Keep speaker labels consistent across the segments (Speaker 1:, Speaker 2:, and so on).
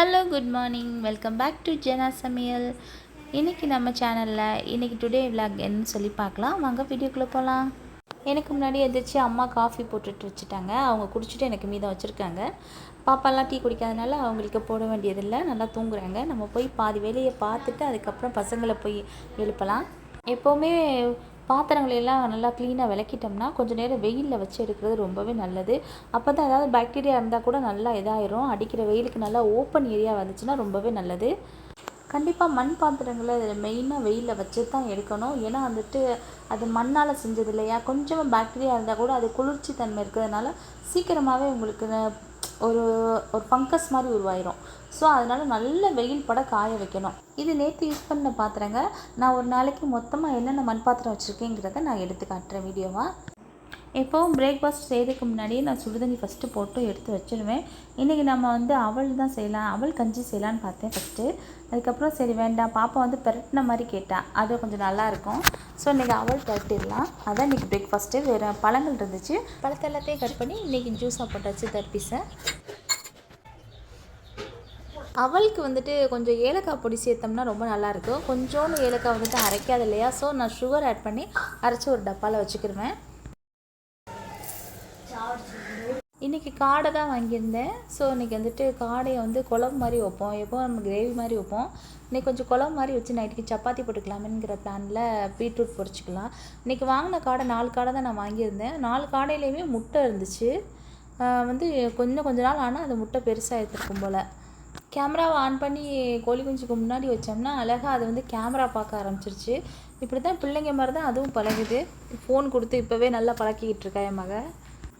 Speaker 1: Hello good morning welcome back to Jena சமையல் இன்றைக்கி நம்ம சேனலில் இன்றைக்கி டுடே விலாக் என்னன்னு சொல்லி பார்க்கலாம். வாங்க வீடியோக்குள்ளே போகலாம் எனக்கு முன்னாடி எந்திரிச்சு அம்மா காஃபி போட்டுட்டு வச்சுட்டாங்க. அவங்க குடிச்சிட்டு எனக்கு மீதம் வச்சுருக்காங்க. பாப்பாலாம் டீ குடிக்காதனால அவங்களுக்கு போட வேண்டியதில்லை. நல்லா தூங்குறாங்க. நம்ம போய் பாதி வேலையை பார்த்துட்டு அதுக்கப்புறம் பசங்களை போய் எழுப்பலாம். எப்போவுமே பாத்திரங்களை எல்லாம் நல்லா க்ளீனாக விளக்கிட்டோம்னா கொஞ்சம் நேரம் வெயிலில் வச்சு எடுக்கிறது ரொம்பவே நல்லது. அப்போ தான் ஏதாவது பாக்டீரியா இருந்தால் கூட நல்லா இதாயிரும். அடிக்கிற வெயிலுக்கு நல்லா ஓப்பன் ஏரியா வந்துச்சுன்னா ரொம்பவே நல்லது. கண்டிப்பாக மண் பாத்திரங்களை மெயினாக வெயிலில் வச்சு தான் எடுக்கணும். ஏன்னா வந்துட்டு அது மண்ணால் செஞ்சது இல்லையா? கொஞ்சமாக பாக்டீரியா இருந்தால் கூட அது குளிர்ச்சி தன்மை இருக்கிறதுனால சீக்கிரமாகவே உங்களுக்கு ஒரு ஒரு ஃபங்கஸ் மாதிரி உருவாயிரும். ஸோ அதனால் நல்ல வெயில் பட காய வைக்கணும். இது நேற்று யூஸ் பண்ண பாத்திரங்க. நான் ஒரு நாளைக்கு மொத்தமாக என்னென்ன மண் பாத்திரம் வச்சுருக்கேங்கிறத நான் எடுத்து காட்டுறேன் வீடியோவாக எப்போவும் பிரேக்ஃபாஸ்ட் செய்கிறதுக்கு முன்னாடியே நான் சுடுதண்ணி ஃபஸ்ட்டு போட்டு எடுத்து வச்சிருவேன். இன்றைக்கி நம்ம வந்து அவள் தான் செய்யலாம். அவள் கஞ்சி செய்யலான்னு பார்த்தேன் ஃபஸ்ட்டு அதுக்கப்புறம் சரி வேண்டாம். பாப்பா வந்து பெரட்டின மாதிரி கேட்டால் அது கொஞ்சம் நல்லாயிருக்கும் ஸோ இன்றைக்கி அவள் பெரட்டிடலாம். அதான் இன்றைக்கி பிரேக்ஃபாஸ்ட்டு வேறு பழங்கள் இருந்துச்சு. பழத்தை எல்லாத்தையும் கட் பண்ணி இன்றைக்கி ஜூஸாக போட்டாச்சு தர்பீஸை அவளுக்கு வந்துட்டு கொஞ்சம் ஏலக்காய் பொடி சேர்த்தோம்னா ரொம்ப நல்லாயிருக்கும் கொஞ்சோண்டு ஏலக்காய் வந்துட்டு அரைக்காது இல்லையா? ஸோ நான் சுகர் ஆட் பண்ணி அரைச்சி ஒரு டப்பாவில் வச்சுக்கிருவேன். இன்றைக்கி காடை தான் வாங்கியிருந்தேன். ஸோ இன்றைக்கி வந்துட்டு காடையை வந்து குழம்பு மாதிரி வைப்போம். எப்போ நம்ம கிரேவி மாதிரி வைப்போம். இன்றைக்கி கொஞ்சம் குழம்பு மாதிரி வச்சு நைட்டுக்கு சப்பாத்தி போட்டுக்கலாமேங்கிற பிளானில் பீட்ரூட் பொரிச்சிக்கலாம். இன்றைக்கி வாங்கின காடை நாலு காடை தான் நான் வாங்கியிருந்தேன். நாலு காடையிலையுமே முட்டை இருந்துச்சு. வந்து கொஞ்சம் கொஞ்ச நாள் ஆனால் அது முட்டை பெருசாக எடுத்துருக்கும் போல். கேமராவை ஆன் பண்ணி கோழி குஞ்சுக்கு முன்னாடி வச்சோம்னா அழகாக அது வந்து கேமரா பார்க்க ஆரம்பிச்சிருச்சு. இப்படி தான் பிள்ளைங்க மாதிரி தான் அதுவும் பழகுது. ஃபோன் கொடுத்து இப்போவே நல்லா பழக்கிக்கிட்டு இருக்கா என் மக?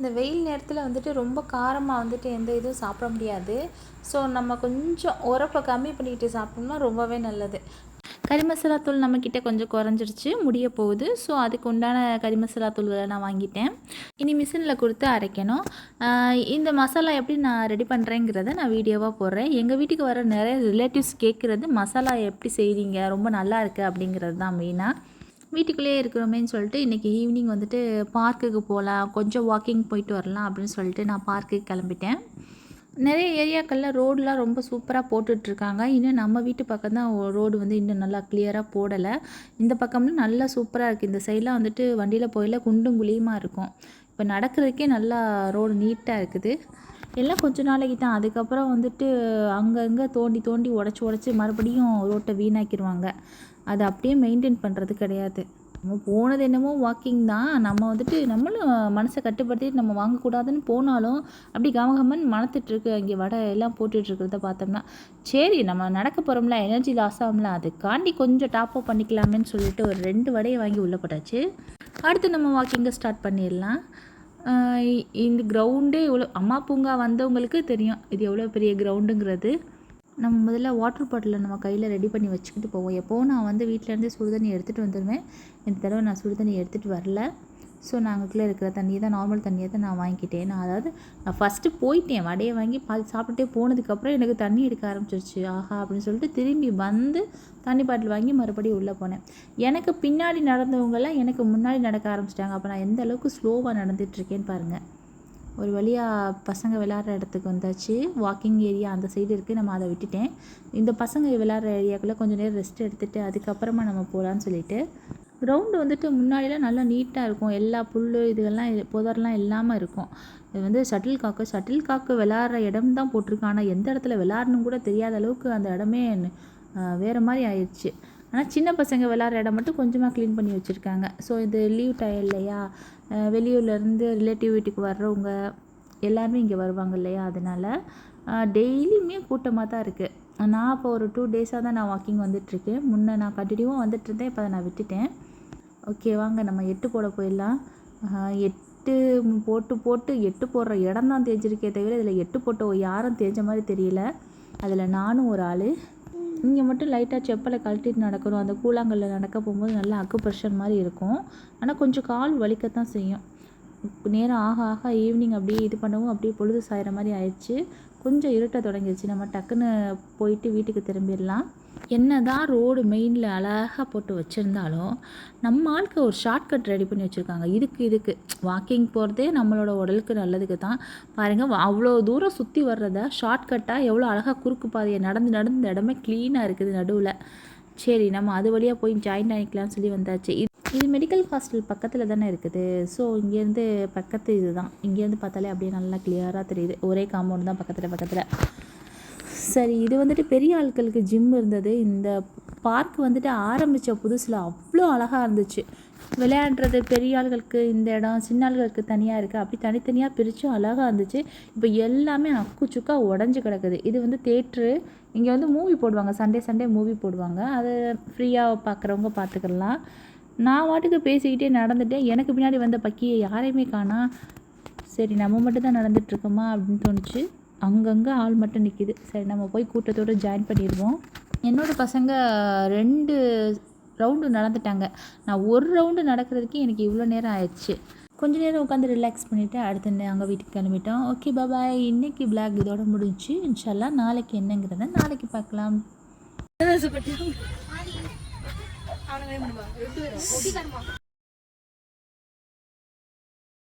Speaker 1: இந்த வெயில் நேரத்தில் வந்துட்டு ரொம்ப காரமாக வந்துட்டு எந்த இதுவும் சாப்பிட முடியாது. ஸோ நம்ம கொஞ்சம் உரப்பை கம்மி பண்ணிக்கிட்டு சாப்பிட்டோம்னா ரொம்பவே நல்லது. கறி மசாலா தூள் நம்மக்கிட்ட கொஞ்சம் குறைஞ்சிருச்சு முடிய போகுது. ஸோ அதுக்கு உண்டான கறி மசாலா தூள்களை நான் வாங்கிட்டேன். இனி மிஷினில் கொடுத்து அரைக்கணும். இந்த மசாலா எப்படி நான் ரெடி பண்ணுறேங்கிறத நான் வீடியோவாக போடுறேன். எங்கள் வீட்டுக்கு வர நிறைய ரிலேட்டிவ்ஸ் கேட்குறது மசாலா எப்படி செய்கிறீங்க ரொம்ப நல்லா இருக்குது அப்படிங்கிறது தான் மெயினாக வீட்டுக்குள்ளேயே இருக்கிறோமேன்னு சொல்லிட்டு இன்றைக்கி ஈவினிங் வந்துட்டு பார்க்குக்கு போகலாம் கொஞ்சம் வாக்கிங் போயிட்டு வரலாம் அப்படின்னு சொல்லிட்டு நான் பார்க்குக்கு கிளம்பிட்டேன். நிறைய ஏரியாக்களில் ரோடெலாம் ரொம்ப சூப்பராக போட்டுட்ருக்காங்க. இன்னும் நம்ம வீட்டு பக்கம் தான் ரோடு வந்து இன்னும் நல்லா கிளியராக போடலை. இந்த பக்கம்லாம் நல்லா சூப்பராக இருக்குது இந்த சைட்லாம் வந்துட்டு வண்டியில் போயில குண்டும் குழியுமா இருக்கும். இப்போ நடக்கிறதுக்கே நல்லா ரோடு நீட்டாக இருக்குது. எல்லாம் கொஞ்ச நாளைக்கு தான். அதுக்கப்புறம் வந்துட்டு அங்கங்கே தோண்டி தோண்டி உடச்சி உடச்சி மறுபடியும் ரோட்டை வீணாக்கிடுவாங்க அதை அப்படியே மெயின்டைன் பண்ணுறது கிடையாது. நம்ம போனது என்னமோ வாக்கிங் தான். நம்ம வந்துட்டு நம்மளும் மனசை கட்டுப்படுத்திட்டு நம்ம வாங்கக்கூடாதுன்னு போனாலும் அப்படி கமகமன்னு மணத்துட்டு இருக்கு அங்கே வடை எல்லாம் போட்டுட்ருக்கிறத பார்த்தோம்னா சரி நம்ம நடக்க போகிறோம்ல எனர்ஜி லாஸ் ஆகும்ல அதுக்காண்டி கொஞ்சம் டாப் அப் பண்ணிக்கலாமேன்னு சொல்லிட்டு ஒரு ரெண்டு வடையை வாங்கி உள்ள போட்டாச்சு. அடுத்து நம்ம வாக்கிங்கை ஸ்டார்ட் பண்ணிடலாம். இந்த கிரவுண்டே இவ்வளோ அம்மா பூங்கா வந்தவங்களுக்கு தெரியும் இது எவ்வளோ பெரிய கிரவுண்டுங்கிறது நம்ம முதல்ல வாட்டர் பாட்டிலை நம்ம கையில் ரெடி பண்ணி வச்சுக்கிட்டு போவோம். எப்போவும் நான் வந்து வீட்டிலேருந்து சுடுதண்ணி எடுத்துகிட்டு வந்துடுவேன் இந்த தடவை நான் சுடுதண்ணி எடுத்துகிட்டு வரல. ஸோ நாங்களுக்குள்ளே இருக்கிற தண்ணியை தான் நார்மல் தண்ணியை தான் நான் வாங்கிக்கிட்டேன். நான் அதாவது நான் ஃபஸ்ட்டு போயிட்டேன். வடையை வாங்கி பாதி சாப்பிட்டுட்டே போனதுக்கப்புறம் எனக்கு தண்ணி எடுக்க ஆரம்பிச்சிருச்சு. ஆஹா அப்படின்னு சொல்லிட்டு திரும்பி வந்து தண்ணி பாட்டில் வாங்கி மறுபடியும் உள்ளே போனேன். எனக்கு பின்னாடி நடந்தவங்கெல்லாம் எனக்கு முன்னாடி நடக்க ஆரம்பிச்சிட்டாங்க. அப்போ நான் எந்த அளவுக்கு ஸ்லோவாக நடந்துகிட்ருக்கேன்னு பாருங்கள் ஒரு வழியாக பசங்க விளாட்ற இடத்துக்கு வந்தாச்சு. வாக்கிங் ஏரியா அந்த சைடு இருக்குது நம்ம அதை விட்டுட்டேன். இந்த பசங்க விளாட்ற ஏரியாக்குள்ளே கொஞ்சம் நேரம் ரெஸ்ட் எடுத்துகிட்டு அதுக்கப்புறமா நம்ம போகலான்னு சொல்லிட்டு. கிரவுண்டு வந்துட்டு முன்னாடிலாம் நல்லா நீட்டாக இருக்கும். எல்லா புல் இதுகள்லாம் புதர்லாம் இல்லாமல் இருக்கும். இது வந்து ஷட்டில் காக்கு ஷட்டில் காக்கு விளாட்ற இடம் தான் போட்டிருக்கு. ஆனால் எந்த இடத்துல விளாட்ணும் கூட தெரியாத அளவுக்கு அந்த இடமே வேறு மாதிரி ஆயிடுச்சு ஆனால் சின்ன பசங்க விளாட்ற இடம் மட்டும் கொஞ்சமாக க்ளீன் பண்ணி வச்சுருக்காங்க. ஸோ இது லீவ் டைம் இல்லையா? வெளியூர்லேருந்து ரிலேட்டிவ் வீட்டுக்கு வர்றவங்க எல்லாருமே இங்கே வருவாங்க இல்லையா? அதனால் டெய்லியுமே கூட்டமாக தான் இருக்குது நான் இப்போ ஒரு டூ டேஸாக தான் நான் வாக்கிங் வந்துட்டுருக்கேன் முன்னே நான் கண்டினியூவாக வந்துட்டு இருந்தேன். இப்போ அதை நான் விட்டுட்டேன். ஓகே வாங்க நம்ம எட்டு போட போயிடலாம். எட்டு போட்டு போட்டு எட்டு போடுற இடம் தான் தேஞ்சிருக்கே தவிர இதில் எட்டு போட்ட யாரும் தேஞ்ச மாதிரி தெரியல. அதில் நானும் ஒரு ஆள். இங்கே மட்டும் லைட்டாக செப்பலை கழட்டிட்டு நடக்கணும் அந்த கூழாங்கல்ல நடக்க போகும்போது நல்லா அக்குப்ரெஷர் மாதிரி இருக்கும். ஆனால் கொஞ்சம் கால் வலிக்கத்தான் செய்யும். நேரம் ஆக ஆக ஈவினிங் அப்படியே இது பண்ணவும் அப்படியே பொழுது சாயிற மாதிரி ஆயிடுச்சு. கொஞ்சம் இருட்ட தொடங்கிடுச்சு. நம்ம டக்குன்னு போயிட்டு வீட்டுக்கு திரும்பிடலாம். என்ன தான் ரோடு மெயினில் அழகாக போட்டு வச்சுருந்தாலும் நம்ம ஆளுக்கு ஒரு ஷார்ட்கட் ரெடி பண்ணி வச்சுருக்காங்க. இதுக்கு இதுக்கு. வாக்கிங் போகிறதே நம்மளோட உடலுக்கு நல்லதுக்கு தான். பாருங்கள் அவ்வளோ தூரம் சுற்றி வர்றத ஷார்ட்கட்டாக எவ்வளோ அழகாக குறுக்கு பாதையை நடந்து நடந்து இந்த இடமே க்ளீனாக இருக்குது நடுவில். சரி நம்ம அது வழியாக போய் ஜாயின் ஆகிக்கலாம்னு சொல்லி வந்தாச்சு. இது மெடிக்கல் ஹாஸ்டல் பக்கத்தில் தானே இருக்குது. ஸோ இங்கேருந்து பக்கத்து இதுதான். இங்கேருந்து பார்த்தாலே அப்படியே நல்லா கிளியராக தெரியுது. ஒரே காம்பவுண்ட் தான் பக்கத்தில் பக்கத்தில். சரி இது வந்துட்டு பெரிய ஆட்களுக்கு ஜிம் இருந்தது. இந்த பார்க் வந்துட்டு ஆரம்பித்த புதுசில் அவ்வளோ அழகாக இருந்துச்சு. விளையாடுறது பெரிய ஆள்களுக்கு இந்த இடம் சின்ன ஆள்களுக்கு தனியாக இருக்குது அப்படி தனித்தனியாக பிரித்து அழகாக இருந்துச்சு. இப்போ எல்லாமே அக்கு சுக்கா உடஞ்சி கிடக்குது. இது வந்து தேட்ரு இங்கே வந்து மூவி போடுவாங்க. சண்டே சண்டே மூவி போடுவாங்க. அது ஃப்ரீயாக பார்க்குறவங்க பார்த்துக்கலாம் நான் வாட்டுக்கு பேசிக்கிட்டே நடந்துட்டேன். எனக்கு பின்னாடி வந்த பக்கியை யாரையுமே காணா. சரி நம்ம மட்டும் தான் நடந்துட்டுருக்கோமா அப்படின்னு தோணுச்சு. அங்கங்கே ஆள் மட்டும் நிற்கிது சரி நம்ம போய் கூட்டத்தோடு ஜாயின் பண்ணிடுவோம். என்னோட பசங்க ரெண்டு ரவுண்டு நடந்துட்டாங்க. நான் ஒரு ரவுண்டு நடக்கிறதுக்கு எனக்கு இவ்வளோ நேரம் ஆயிடுச்சு. கொஞ்ச நேரம் உட்காந்து ரிலாக்ஸ் பண்ணிவிட்டு அடுத்த அங்கே வீட்டுக்கு கிளம்பிட்டோம். ஓகே பாபாய் இன்னைக்கு பிளாக் இதோட முடிஞ்சு இன்ஷால்லா நாளைக்கு என்னங்கிறத நாளைக்கு பார்க்கலாம். அவனுங்களே பண்ணுவாங்க